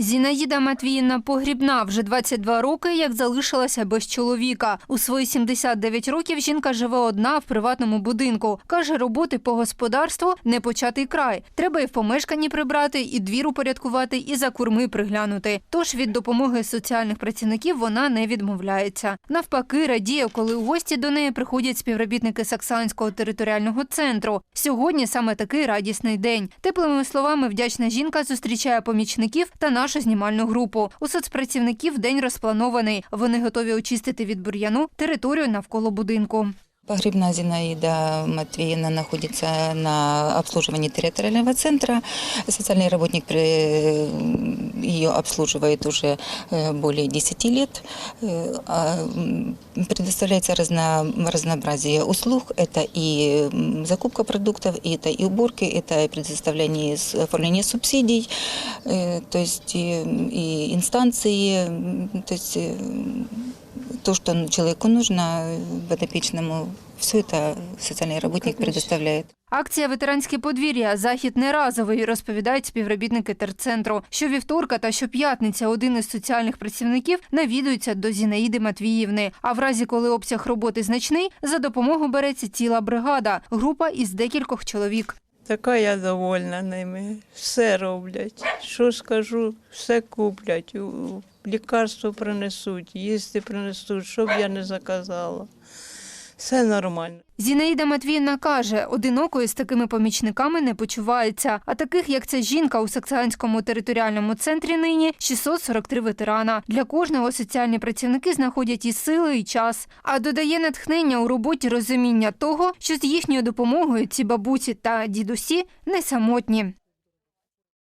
Зінаїда Матвіївна Погрібна вже 22 роки, як залишилася без чоловіка. У свої 79 років жінка живе одна в приватному будинку. Каже, роботи по господарству не початий край. Треба і в помешканні прибрати, і двір упорядкувати, і за курми приглянути. Тож від допомоги соціальних працівників вона не відмовляється. Навпаки, радіє, коли у гості до неї приходять співробітники Саксанського територіального центру. Сьогодні саме такий радісний день. Теплими словами вдячна жінка зустрічає помічників та нашу знімальну групу. У соцпрацівників день розпланований. Вони готові очистити від бур'яну територію навколо будинку. Погребна Зинаида Матвеевна находится на обслуживании территориального центра. Социальный работник ее обслуживает уже э, более 10 лет. Э, а, Предоставляется разно- разнообразие услуг. Это и закупка продуктов, и это и уборки, это и предоставление, оформление субсидий, э, то есть и, и инстанции, то есть то, что человеку нужно, подопечному, все это социальный работник предоставляет. Акція Ветеранське подвір'я захід не разовий, розповідають співробітники терцентру. Щовівторка та щоп'ятниця один із соціальних працівників навідується до Зінаїди Матвіївни. А в разі, коли обсяг роботи значний, за допомогу береться ціла бригада, група із декількох чоловік. Така я довольна ними. Все роблять. Що скажу, все куплять. Лікарство принесуть, їсти принесуть, що б я не заказала. Все нормально. Зінаїда Матвіївна каже, одинокою з такими помічниками не почувається. А таких, як ця жінка у Саксанському територіальному центрі нині 643 ветерана. Для кожного соціальні працівники знаходять і сили, і час. А додає натхнення у роботі розуміння того, що з їхньою допомогою ці бабусі та дідусі не самотні.